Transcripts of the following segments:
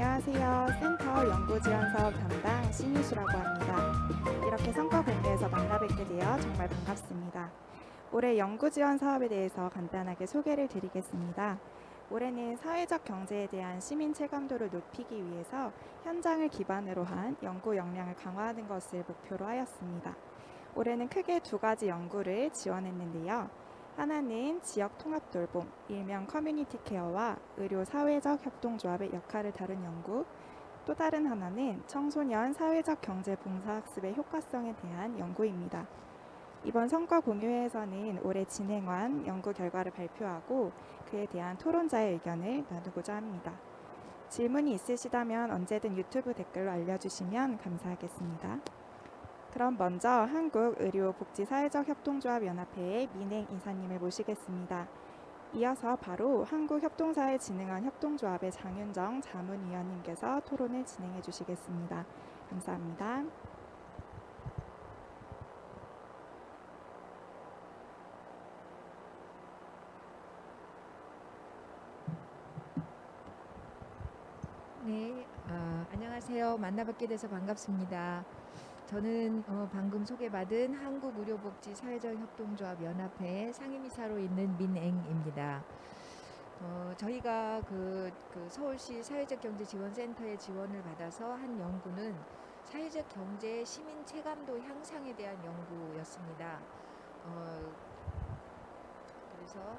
안녕하세요. 센터 연구지원 사업 담당 신유수라고 합니다. 이렇게 성과 공개에서 만나뵙게 되어 정말 반갑습니다. 올해 연구지원 사업에 대해서 간단하게 소개를 드리겠습니다. 올해는 사회적 경제에 대한 시민 체감도를 높이기 위해서 현장을 기반으로 한 연구 역량을 강화하는 것을 목표로 하였습니다. 올해는 크게 두 가지 연구를 지원했는데요. 하나는 지역 통합 돌봄, 일명 커뮤니티 케어와 의료 사회적 협동조합의 역할을 다룬 연구, 또 다른 하나는 청소년 사회적 경제 봉사 학습의 효과성에 대한 연구입니다. 이번 성과 공유회에서는 올해 진행한 연구 결과를 발표하고 그에 대한 토론자의 의견을 나누고자 합니다. 질문이 있으시다면 언제든 유튜브 댓글로 알려주시면 감사하겠습니다. 그럼 먼저 한국의료복지사회적협동조합연합회의 민행 이사님을 모시겠습니다. 이어서 바로 한국협동사회 진흥원 협동조합의 장윤정 자문위원님께서 토론을 진행해 주시겠습니다. 감사합니다. 네, 아, 안녕하세요. 만나뵙게 돼서 반갑습니다. 저는 어, 방금 소개받은 한국의료복지사회적협동조합 연합회 상임이사로 있는 민앵입니다. 어, 저희가 그, 그 서울시 사회적경제지원센터의 지원을 받아서 한 연구는 사회적 경제 시민 체감도 향상에 대한 연구였습니다. 어, 그래서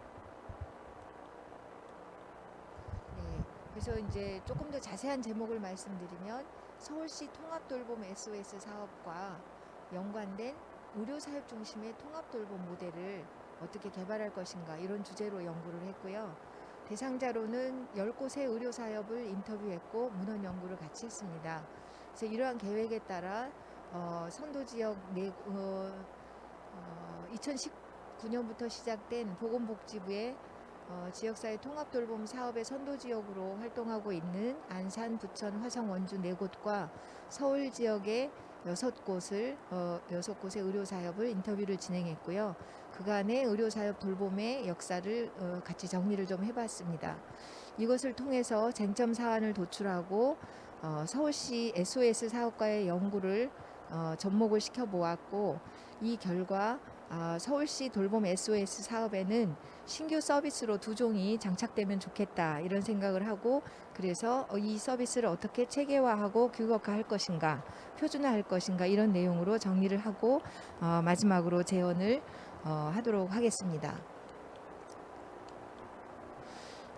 네, 그래서 이제 조금 더 자세한 제목을 말씀드리면 서울시 통합돌봄 SOS 사업과 연관된 의료사업 중심의 통합돌봄 모델을 어떻게 개발할 것인가 이런 주제로 연구를 했고요. 대상자로는 10곳의 의료사업을 인터뷰했고 문헌 연구를 같이 했습니다. 그래서 이러한 계획에 따라 어, 선도지역 네, 어, 어, 2019년부터 시작된 보건복지부의 어, 지역사회 통합 돌봄 사업의 선도 지역으로 활동하고 있는 안산, 부천, 화성, 원주 네 곳과 서울 지역의 여섯 곳을 어, 여섯 곳의 의료 사업을 인터뷰를 진행했고요. 그간의 의료 사업 돌봄의 역사를 어, 같이 정리를 좀 해봤습니다. 이것을 통해서 쟁점 사안을 도출하고 어, 서울시 SOS 사업과의 연구를 어, 접목을 시켜 보았고 이 결과 아, 서울시 돌봄 SOS 사업에는 신규 서비스로 두 종이 장착되면 좋겠다 이런 생각을 하고 그래서 어, 이 서비스를 어떻게 체계화하고 규격화할 것인가 표준화할 것인가 이런 내용으로 정리를 하고 어, 마지막으로 제언을 어, 하도록 하겠습니다.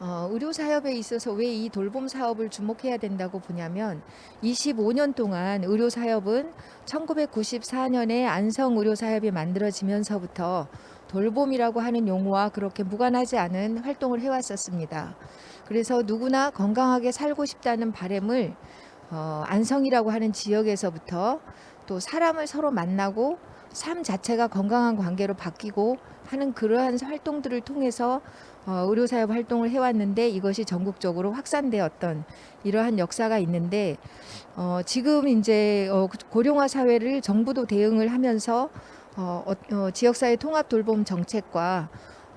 어, 의료 사업에 있어서 왜 이 돌봄 사업을 주목해야 된다고 보냐면 25년 동안 의료 사업은 1994년에 안성 의료 사업이 만들어지면서부터 돌봄이라고 하는 용어와 그렇게 무관하지 않은 활동을 해왔었습니다. 그래서 누구나 건강하게 살고 싶다는 바램을 어, 안성이라고 하는 지역에서부터 또 사람을 서로 만나고 삶 자체가 건강한 관계로 바뀌고 하는 그러한 활동들을 통해서 어, 의료사업 활동을 해왔는데 이것이 전국적으로 확산되었던 이러한 역사가 있는데 어, 지금 이제 어, 고령화 사회를 정부도 대응을 하면서 어, 어, 어, 지역사회 통합 돌봄 정책과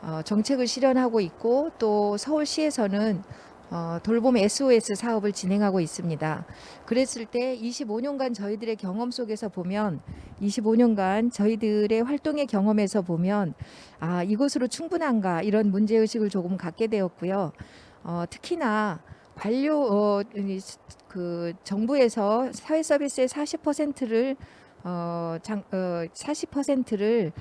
어, 정책을 실현하고 있고 또 서울시에서는 어, 돌봄 SOS 사업을 진행하고 있습니다. 그랬을 때 25년간 저희들의 경험 속에서 보면 25년간 저희들의 활동의 경험에서 보면 아 이것으로 충분한가 이런 문제 의식을 조금 갖게 되었고요. 어, 특히나 관료 어, 그 정부에서 사회 서비스의 40%를 어, 장, 어, 40%를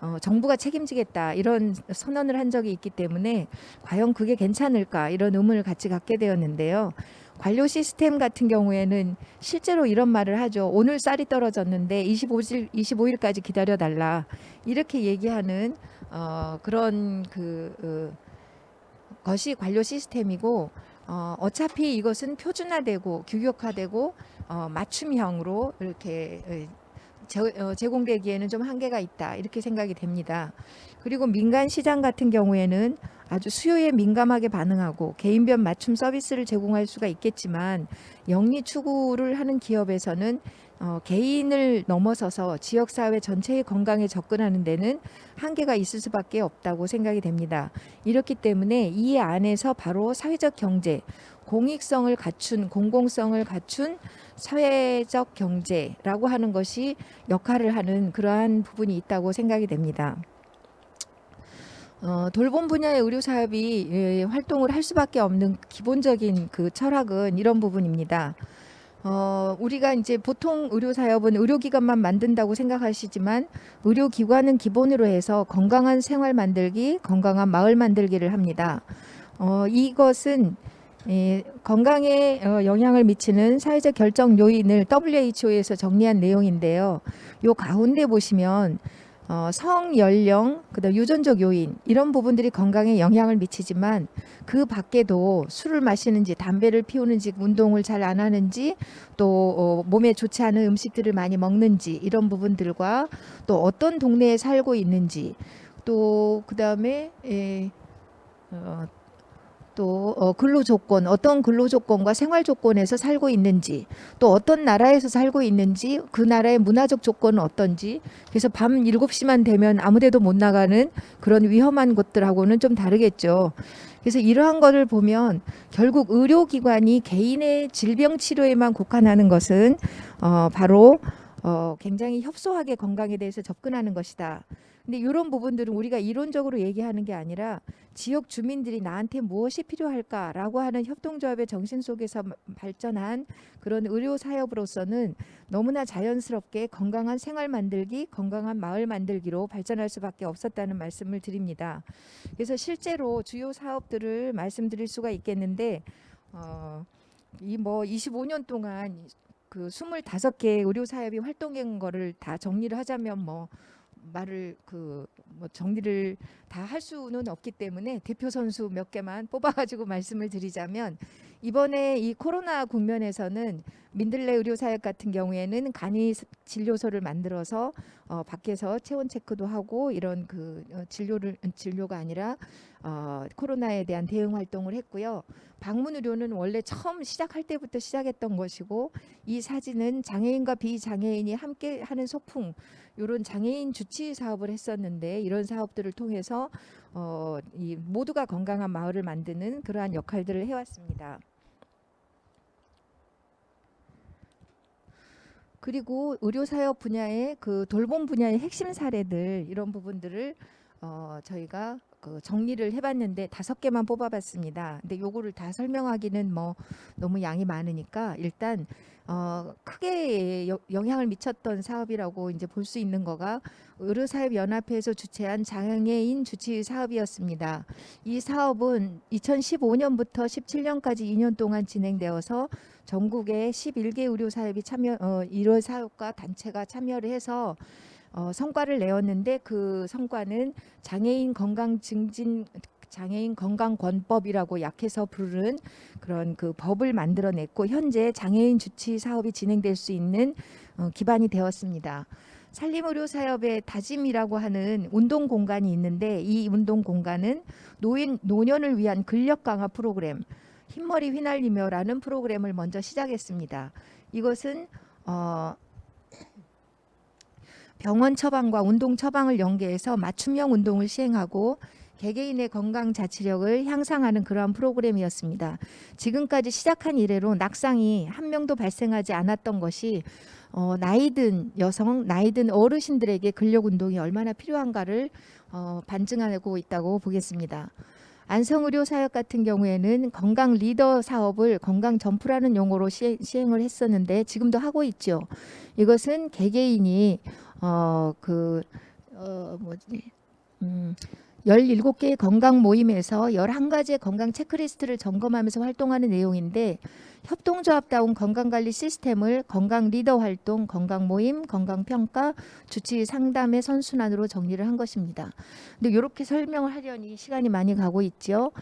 어, 정부가 책임지겠다 이런 선언을 한 적이 있기 때문에 과연 그게 괜찮을까 이런 의문을 같이 갖게 되었는데요. 관료 시스템 같은 경우에는 실제로 이런 말을 하죠. 오늘 쌀이 떨어졌는데 25일 25일까지 기다려 달라 이렇게 얘기하는 어, 그런 그 어, 것이 관료 시스템이고 어, 어차피 이것은 표준화되고 규격화되고 어, 맞춤형으로 이렇게 어, 제, 어, 제공되기에는 좀 한계가 있다 이렇게 생각이 됩니다. 그리고 민간 시장 같은 경우에는 아주 수요에 민감하게 반응하고 개인별 맞춤 서비스를 제공할 수가 있겠지만 영리 추구를 하는 기업에서는 어, 개인을 넘어서서 지역 사회 전체의 건강에 접근하는 데는 한계가 있을 수밖에 없다고 생각이 됩니다. 이렇기 때문에 이 안에서 바로 사회적 경제, 공익성을 갖춘 공공성을 갖춘 사회적 경제라고 하는 것이 역할을 하는 그러한 부분이 있다고 생각이 됩니다. 어, 돌봄 분야의 의료 사업이 예, 활동을 할 수밖에 없는 기본적인 그 철학은 이런 부분입니다. 어, 우리가 이제 보통 의료 사업은 의료기관만 만든다고 생각하시지만 의료기관은 기본으로 해서 건강한 생활 만들기, 건강한 마을 만들기를 합니다. 어, 이것은 예, 건강에 어, 영향을 미치는 사회적 결정 요인을 WHO에서 정리한 내용인데요. 요 가운데 보시면 어, 성, 연령, 그다음 유전적 요인 이런 부분들이 건강에 영향을 미치지만 그 밖에도 술을 마시는지 담배를 피우는지 운동을 잘 안 하는지 또 어, 몸에 좋지 않은 음식들을 많이 먹는지 이런 부분들과 또 어떤 동네에 살고 있는지 또 그다음에 예, 어, 또 어, 근로 조건 어떤 근로 조건과 생활 조건에서 살고 있는지 또 어떤 나라에서 살고 있는지 그 나라의 문화적 조건은 어떤지 그래서 밤 7시만 되면 아무 데도 못 나가는 그런 위험한 곳들하고는 좀 다르겠죠. 그래서 이러한 것을 보면 결국 의료기관이 개인의 질병 치료에만 국한하는 것은 어, 바로 어, 굉장히 협소하게 건강에 대해서 접근하는 것이다. 근데 이런 부분들은 우리가 이론적으로 얘기하는 게 아니라 지역 주민들이 나한테 무엇이 필요할까라고 하는 협동조합의 정신 속에서 발전한 그런 의료 사업으로서는 너무나 자연스럽게 건강한 생활 만들기, 건강한 마을 만들기로 발전할 수밖에 없었다는 말씀을 드립니다. 그래서 실제로 주요 사업들을 말씀드릴 수가 있겠는데 어, 이 뭐 25년 동안 그 25개 의료 사업이 활동한 거를 다 정리를 하자면 뭐 말을 그 뭐 정리를 다 할 수는 없기 때문에 대표 선수 몇 개만 뽑아가지고 말씀을 드리자면 이번에 이 코로나 국면에서는 민들레 의료사역 같은 경우에는 간이 스- 진료소를 만들어서 어, 밖에서 체온 체크도 하고 이런 그 어, 진료를 진료가 아니라 어, 코로나에 대한 대응 활동을 했고요. 방문 의료는 원래 처음 시작할 때부터 시작했던 것이고 이 사진은 장애인과 비장애인이 함께 하는 소풍 이런 장애인 주치 사업을 했었는데 이런 사업들을 통해서 어, 이 모두가 건강한 마을을 만드는 그러한 역할들을 해왔습니다. 그리고 의료 사업 분야의 그 돌봄 분야의 핵심 사례들 이런 부분들을 어, 저희가 그 정리를 해봤는데 다섯 개만 뽑아봤습니다. 근데 요거를 다 설명하기는 뭐 너무 양이 많으니까 일단 어, 크게 여- 영향을 미쳤던 사업이라고 이제 볼 수 있는 거가 의료사업연합회에서 주최한 장애인 주치 사업이었습니다. 이 사업은 2015년부터 17년까지 2년 동안 진행되어서 전국의 11개 의료사업이 참여, 어, 의료사업과 단체가 참여를 해서 어, 성과를 내었는데 그 성과는 장애인 건강 증진 장애인 건강권법이라고 약해서 부르는 그런 그 법을 만들어냈고 현재 장애인 주치 사업이 진행될 수 있는 어, 기반이 되었습니다. 산림의료 사업의 다짐이라고 하는 운동 공간이 있는데 이 운동 공간은 노인 노년을 위한 근력 강화 프로그램 흰머리 휘날리며라는 프로그램을 먼저 시작했습니다. 이것은 어, 병원 처방과 운동 처방을 연계해서 맞춤형 운동을 시행하고 개개인의 건강 자치력을 향상하는 그러한 프로그램이었습니다. 지금까지 시작한 이래로 낙상이 한 명도 발생하지 않았던 것이 어, 나이든 여성, 나이든 어르신들에게 근력 운동이 얼마나 필요한가를 어, 반증하고 있다고 보겠습니다. 안성의료 사역 같은 경우에는 건강 리더 사업을 건강 점프라는 용어로 시행, 시행을 했었는데 지금도 하고 있죠. 이것은 개개인이 어그 어, 뭐지 음 17개의 건강 모임에서 11가지의 건강 체크리스트를 점검하면서 활동하는 내용인데 협동조합다운 건강관리 시스템을 건강 리더 활동, 건강 모임, 건강 평가, 주치 상담의 선순환으로 정리를 한 것입니다. 근데 이렇게 설명을 하려니 시간이 많이 가고 있죠.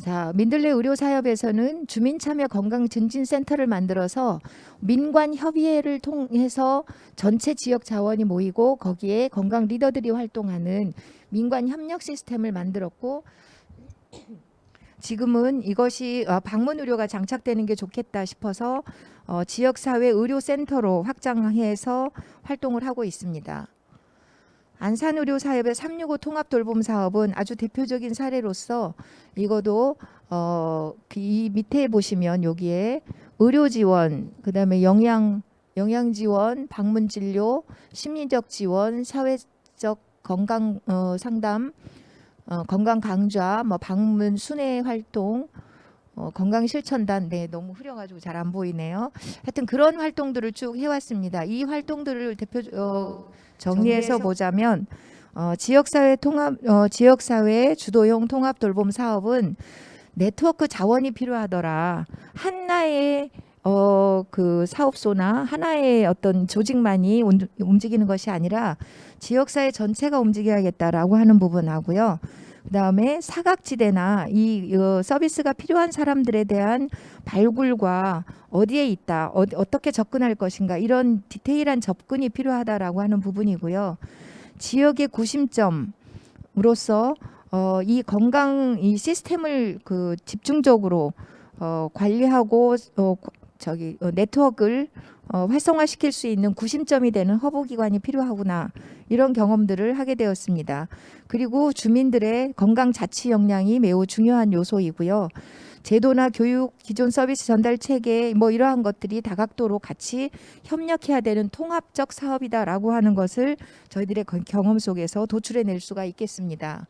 자, 민들레 의료 사업에서는 주민 참여 건강 증진 센터를 만들어서 민관 협의회를 통해서 전체 지역 자원이 모이고 거기에 건강 리더들이 활동하는 민관 협력 시스템을 만들었고 지금은 이것이 어, 방문 의료가 장착되는 게 좋겠다 싶어서 어, 지역사회 의료센터로 확장해서 활동을 하고 있습니다. 안산의료사협의 365 통합돌봄 사업은 아주 대표적인 사례로서 이거도 어, 그이 밑에 보시면 여기에 의료 지원, 그 다음에 영양 영양 지원, 방문 진료, 심리적 지원, 사회적 건강 어, 상담, 어, 건강 강좌, 뭐 방문 순회 활동, 어, 건강 실천단, 네 너무 흐려가지고 잘 안 보이네요. 하여튼 그런 활동들을 쭉 해왔습니다. 이 활동들을 대표 어, 정리해서 보자면 어, 지역사회 통합 어, 지역사회 주도형 통합 돌봄 사업은 네트워크 자원이 필요하더라. 하나의 어, 그 사업소나 하나의 어떤 조직만이 운- 움직이는 것이 아니라 지역사회 전체가 움직여야겠다라고 하는 부분하고요. 그다음에 사각지대나 이 어, 서비스가 필요한 사람들에 대한 발굴과 어디에 있다, 어, 어떻게 접근할 것인가 이런 디테일한 접근이 필요하다라고 하는 부분이고요. 지역의 구심점으로서 어, 이 건강 이 시스템을 그 집중적으로 어, 관리하고 어, 고- 저기 어, 네트워크를 어, 활성화시킬 수 있는 구심점이 되는 허브 기관이 필요하구나 이런 경험들을 하게 되었습니다. 그리고 주민들의 건강 자치 역량이 매우 중요한 요소이고요. 제도나 교육, 기존 서비스 전달 체계 뭐 이러한 것들이 다각도로 같이 협력해야 되는 통합적 사업이다라고 하는 것을 저희들의 건- 경험 속에서 도출해낼 수가 있겠습니다.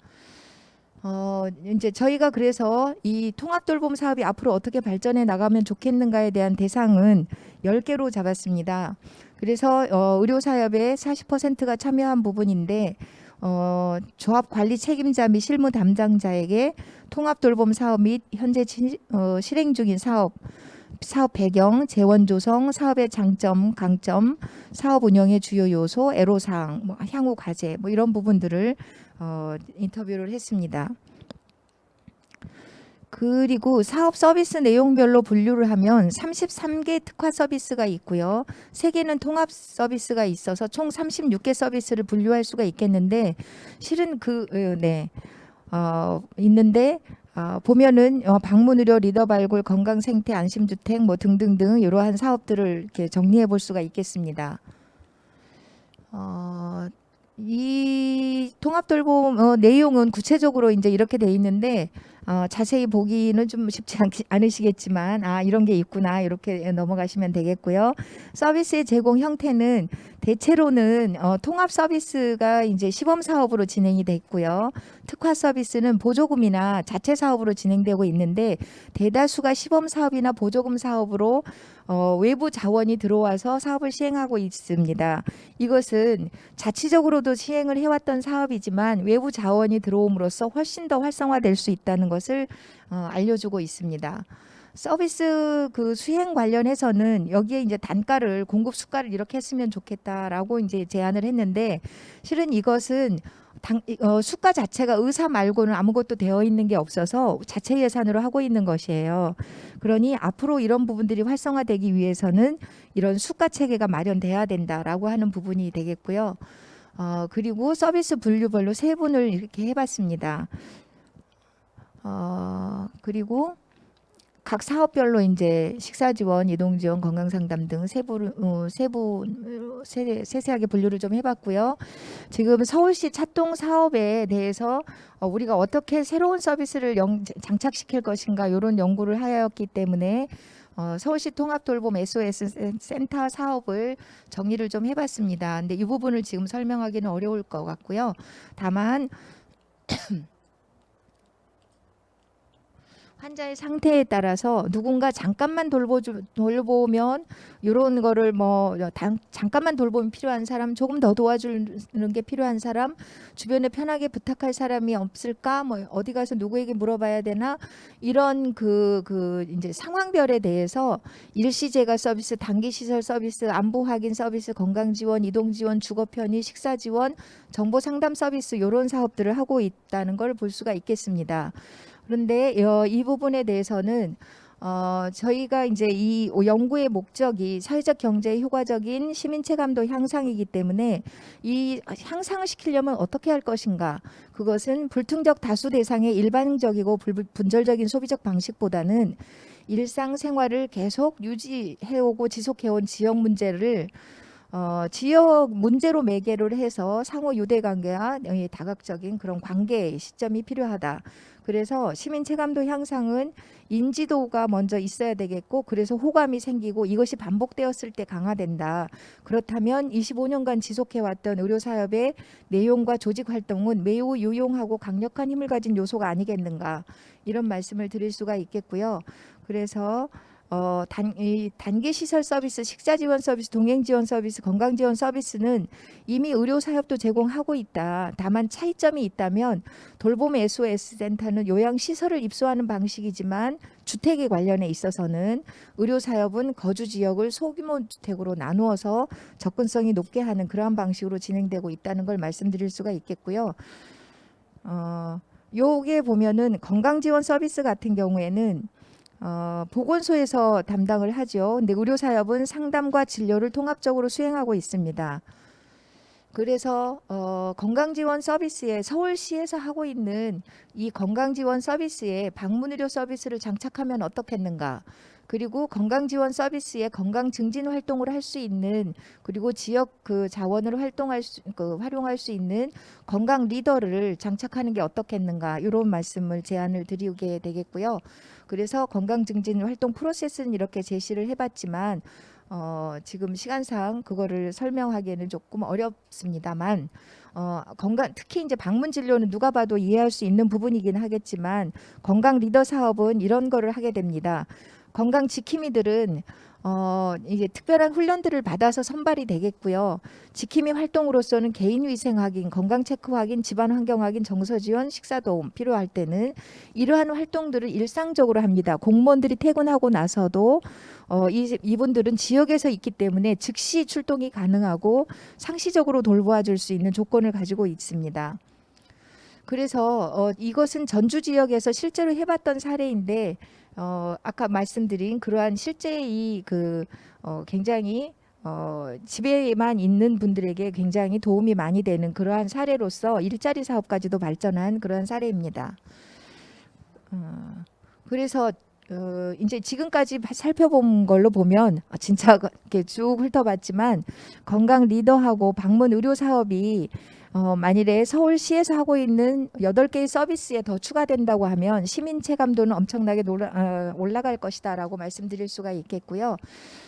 어, 이제 저희가 그래서 이 통합 돌봄 사업이 앞으로 어떻게 발전해 나가면 좋겠는가에 대한 대상은 10개로 잡았습니다. 그래서 어, 의료 사업의 40%가 참여한 부분인데 어, 조합 관리 책임자 및 실무 담당자에게 통합 돌봄 사업 및 현재 진- 어, 실행 중인 사업 사업 배경, 재원 조성, 사업의 장점, 강점, 사업 운영의 주요 요소, 애로사항, 뭐 향후 과제, 뭐 이런 부분들을 어, 인터뷰를 했습니다. 그리고 사업 서비스 내용별로 분류를 하면 33개 특화 서비스가 있고요. 3개는 통합 서비스가 있어서 총 36개 서비스를 분류할 수가 있겠는데 실은 그 어, 네. 어, 있는데 어, 보면은 어, 방문 의료 리더 발굴 건강 생태 안심 주택 뭐 등등등 이러한 사업들을 이렇게 정리해 볼 수가 있겠습니다. 어, 이 통합 돌봄 어, 내용은 구체적으로 이제 이렇게 돼 있는데 어, 자세히 보기는 좀 쉽지 않, 않으시겠지만 아 이런 게 있구나 이렇게 넘어가시면 되겠고요. 서비스의 제공 형태는 대체로는 어, 통합 서비스가 이제 시범 사업으로 진행이 됐고요. 특화 서비스는 보조금이나 자체 사업으로 진행되고 있는데 대다수가 시범 사업이나 보조금 사업으로 어, 외부 자원이 들어와서 사업을 시행하고 있습니다. 이것은 자치적으로도 시행을 해왔던 사업이지만 외부 자원이 들어옴으로써 훨씬 더 활성화될 수 있다는 것을 어, 알려주고 있습니다. 서비스 그 수행 관련해서는 여기에 이제 단가를 공급 수가를 이렇게 했으면 좋겠다라고 이제 제안을 했는데 실은 이것은 당, 어, 수가 자체가 의사 말고는 아무것도 되어 있는 게 없어서 자체 예산으로 하고 있는 것이에요. 그러니 앞으로 이런 부분들이 활성화되기 위해서는 이런 수가 체계가 마련돼야 된다라고 하는 부분이 되겠고요. 어, 그리고 서비스 분류별로 세 분을 이렇게 해봤습니다. 어, 그리고 각 사업별로 이제 식사 지원, 이동 지원, 건강 상담 등 세부 어, 세부 어, 세, 세세하게 분류를 좀 해봤고요. 지금 서울시 차동 사업에 대해서 어, 우리가 어떻게 새로운 서비스를 영, 장착시킬 것인가 이런 연구를 하였기 때문에 어, 서울시 통합돌봄 SOS 센- 센터 사업을 정리를 좀 해봤습니다. 근데 이 부분을 지금 설명하기는 어려울 것 같고요. 다만 환자의 상태에 따라서 누군가 잠깐만 돌보 돌보면 이런 거를 뭐 당- 잠깐만 돌봄이 필요한 사람, 조금 더 도와주는 게 필요한 사람, 주변에 편하게 부탁할 사람이 없을까? 뭐 어디 가서 누구에게 물어봐야 되나? 이런 그그 이제 상황별에 대해서 일시 재가 서비스, 단기 시설 서비스, 안보 확인 서비스, 건강 지원, 이동 지원, 주거 편의, 식사 지원, 정보 상담 서비스 이런 사업들을 하고 있다는 걸 볼 수가 있겠습니다. 그런데 어, 이 부분에 대해서는 어, 저희가 이제 이 연구의 목적이 사회적 경제의 효과적인 시민 체감도 향상이기 때문에 이 향상을 시키려면 어떻게 할 것인가? 그것은 불특정 다수 대상의 일반적이고 불- 분절적인 소비적 방식보다는 일상 생활을 계속 유지해오고 지속해온 지역 문제를 어, 지역 문제로 매개를 해서 상호 유대 관계와 이 다각적인 그런 관계의 시점이 필요하다. 그래서 시민 체감도 향상은 인지도가 먼저 있어야 되겠고 그래서 호감이 생기고 이것이 반복되었을 때 강화된다. 그렇다면 25년간 지속해왔던 의료사업의 내용과 조직 활동은 매우 유용하고 강력한 힘을 가진 요소가 아니겠는가 이런 말씀을 드릴 수가 있겠고요. 그래서 어, 단, 이 단기 시설 서비스, 식사 지원 서비스, 동행 지원 서비스, 건강 지원 서비스는 이미 의료 사업도 제공하고 있다. 다만 차이점이 있다면 돌봄 SOS 센터는 요양 시설을 입소하는 방식이지만 주택에 관련해 있어서는 의료 사업은 거주 지역을 소규모 주택으로 나누어서 접근성이 높게 하는 그러한 방식으로 진행되고 있다는 걸 말씀드릴 수가 있겠고요. 어, 요게 보면은 건강 지원 서비스 같은 경우에는 어, 보건소에서 담당을 하죠. 근데 의료 사업은 상담과 진료를 통합적으로 수행하고 있습니다. 그래서 어, 건강지원 서비스에 서울시에서 하고 있는 이 건강지원 서비스에 방문의료 서비스를 장착하면 어떻겠는가? 그리고 건강지원 서비스에 건강 증진 활동을 할 수 있는 그리고 지역 그 자원을 활동할 수, 그 활용할 수 있는 건강 리더를 장착하는 게 어떻겠는가? 이런 말씀을 제안을 드리게 되겠고요. 그래서 건강 증진 활동 프로세스는 이렇게 제시를 해봤지만 어, 지금 시간상 그거를 설명하기에는 조금 어렵습니다만 어, 건강 특히 이제 방문 진료는 누가 봐도 이해할 수 있는 부분이긴 하겠지만 건강 리더 사업은 이런 거를 하게 됩니다. 건강 지킴이들은 어, 이제 특별한 훈련들을 받아서 선발이 되겠고요. 지킴이 활동으로서는 개인 위생 확인, 건강 체크 확인, 집안 환경 확인, 정서 지원, 식사 도움 필요할 때는 이러한 활동들을 일상적으로 합니다. 공무원들이 퇴근하고 나서도 어, 이, 이분들은 지역에서 있기 때문에 즉시 출동이 가능하고 상시적으로 돌보아 줄 수 있는 조건을 가지고 있습니다. 그래서 어, 이것은 전주 지역에서 실제로 해봤던 사례인데 어, 아까 말씀드린 그러한 실제 이그 어, 굉장히 어, 집에만 있는 분들에게 굉장히 도움이 많이 되는 그러한 사례로서 일자리 사업까지도 발전한 그러한 사례입니다. 어, 그래서 어, 이제 지금까지 바- 살펴본 걸로 보면 아, 진짜 그- 이렇게 쭉 훑어봤지만 건강 리더하고 방문 의료 사업이 어, 만일에 서울시에서 하고 있는 여덟 개의 서비스에 더 추가된다고 하면 시민 체감도는 엄청나게 놀라, 어, 올라갈 것이다라고 말씀드릴 수가 있겠고요.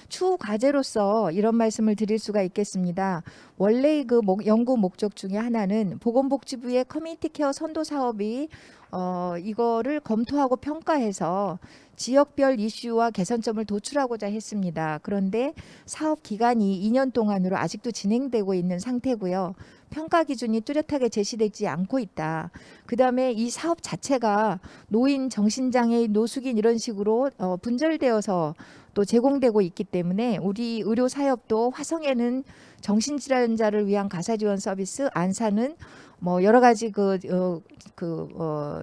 추후 과제로서 이런 말씀을 드릴 수가 있겠습니다. 원래 그 목- 연구 목적 중에 하나는 보건복지부의 커뮤니티 케어 선도 사업이 어, 이거를 검토하고 평가해서 지역별 이슈와 개선점을 도출하고자 했습니다. 그런데 사업 기간이 2년 동안으로 아직도 진행되고 있는 상태고요. 평가 기준이 뚜렷하게 제시되지 않고 있다. 그 다음에 이 사업 자체가 노인, 정신장애, 노숙인 이런 식으로 어, 분절되어서 또 제공되고 있기 때문에 우리 의료 사업도 화성에는 정신질환자를 위한 가사 지원 서비스, 안산은 뭐 여러 가지 그, 어, 그, 어,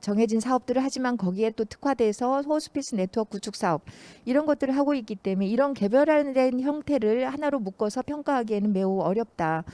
정해진 사업들을 하지만 거기에 또 특화돼서 호스피스 네트워크 구축 사업 이런 것들을 하고 있기 때문에 이런 개별화된 형태를 하나로 묶어서 평가하기에는 매우 어렵다.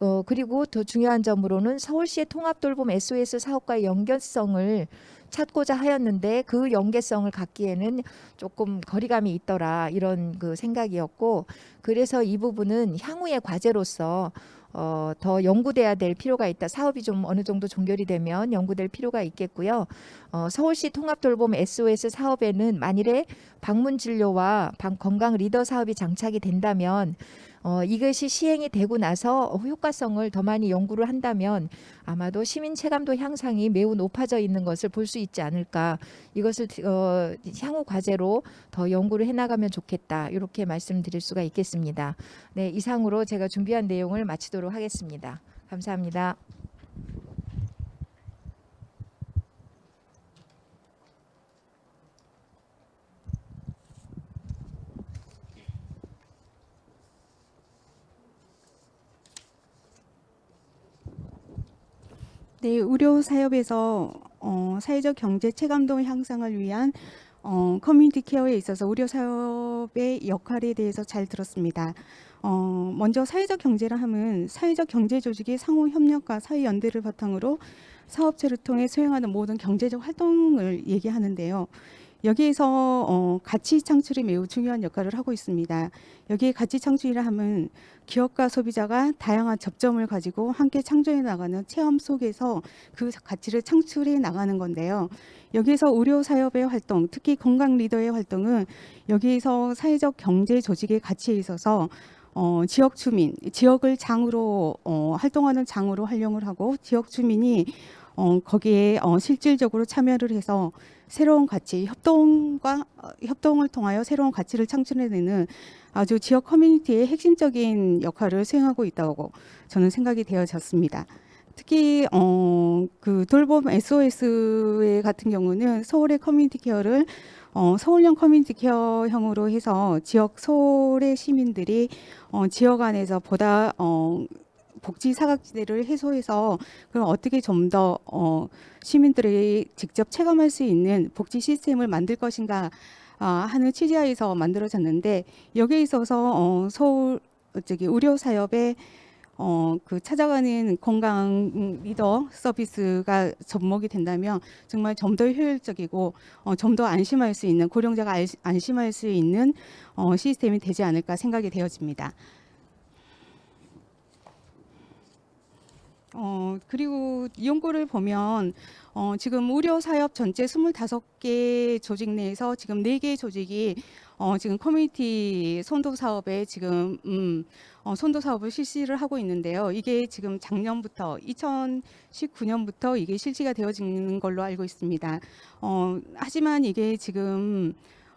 어, 그리고 더 중요한 점으로는 서울시의 통합 돌봄 SOS 사업과의 연결성을 찾고자 하였는데 그 연계성을 갖기에는 조금 거리감이 있더라 이런 그 생각이었고 그래서 이 부분은 향후의 과제로서 어, 더 연구돼야 될 필요가 있다. 사업이 좀 어느 정도 종결이 되면 연구될 필요가 있겠고요. 어, 서울시 통합돌봄 SOS 사업에는 만일에 방문 진료와 방- 건강 리더 사업이 장착이 된다면 어, 이것이 시행이 되고 나서 효과성을 더 많이 연구를 한다면 아마도 시민 체감도 향상이 매우 높아져 있는 것을 볼 수 있지 않을까. 이것을 어, 향후 과제로 더 연구를 해나가면 좋겠다. 이렇게 말씀드릴 수가 있겠습니다. 네, 이상으로 제가 준비한 내용을 마치도록 하겠습니다. 감사합니다. 네, 의료 사업에서 어, 사회적 경제 체감도 향상을 위한 어, 커뮤니티 케어에 있어서 의료 사업의 역할에 대해서 잘 들었습니다. 어, 먼저 사회적 경제라 함은 사회적 경제 조직의 상호 협력과 사회 연대를 바탕으로 사업체를 통해 수행하는 모든 경제적 활동을 얘기하는데요. 여기에서 어, 가치 창출이 매우 중요한 역할을 하고 있습니다. 여기에 가치 창출이라 함은 기업과 소비자가 다양한 접점을 가지고 함께 창조해 나가는 체험 속에서 그 가치를 창출해 나가는 건데요. 여기에서 의료 사업의 활동, 특히 건강 리더의 활동은 여기에서 사회적 경제 조직의 가치에 있어서 어, 지역 주민, 지역을 장으로 어, 활동하는 장으로 활용을 하고 지역 주민이 어, 거기에 어, 실질적으로 참여를 해서 새로운 가치, 협동과 어, 협동을 통하여 새로운 가치를 창출해내는 아주 지역 커뮤니티의 핵심적인 역할을 수행하고 있다고 저는 생각이 되어졌습니다. 특히 어, 그 돌봄 SOS 같은 경우는 서울의 커뮤니티 케어를 어, 서울형 커뮤니티 케어형으로 해서 지역 서울의 시민들이 어, 지역 안에서 보다 어, 복지 사각지대를 해소해서 그럼 어떻게 좀 더 어, 시민들이 직접 체감할 수 있는 복지 시스템을 만들 것인가 아, 하는 취지하에서 만들어졌는데 여기에 있어서 어, 서울 저기 의료 사업에 어, 그 찾아가는 건강 리더 서비스가 접목이 된다면 정말 좀 더 효율적이고 어, 좀 더 안심할 수 있는 고령자가 알- 안심할 수 있는 어, 시스템이 되지 않을까 생각이 되어집니다. 어, 그리고 이 연구를 보면 어, 지금 의료 사업 전체 25개 조직 내에서 지금 4개 조직이 어, 지금 커뮤니티 선도 사업에 지금 음, 어, 선도 사업을 실시를 하고 있는데요. 이게 지금 작년부터 2019년부터 이게 실시가 되어지는 걸로 알고 있습니다. 어, 하지만 이게 지금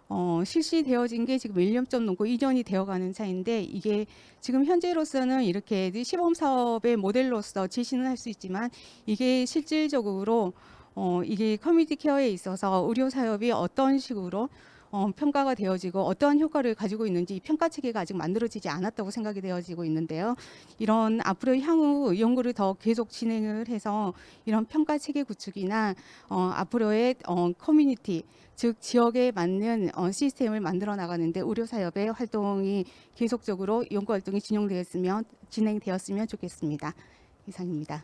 어, 실시되어진 게 지금 1년 좀 넘고 2년이 되어가는 차인데 이게 지금 현재로서는 이렇게 시범 사업의 모델로서 지시는 할 수 있지만 이게 실질적으로 어, 이게 커뮤니티 케어에 있어서 의료 사업이 어떤 식으로 어, 평가가 되어지고 어떠한 효과를 가지고 있는지 이 평가 체계가 아직 만들어지지 않았다고 생각이 되어지고 있는데요. 이런 앞으로 향후 연구를 더 계속 진행을 해서 이런 평가 체계 구축이나 어, 앞으로의 어, 커뮤니티 즉 지역에 맞는 어, 시스템을 만들어 나가는데 의료 사업의 활동이 계속적으로 연구 활동이 진행되었으면 진행되었으면 좋겠습니다. 이상입니다.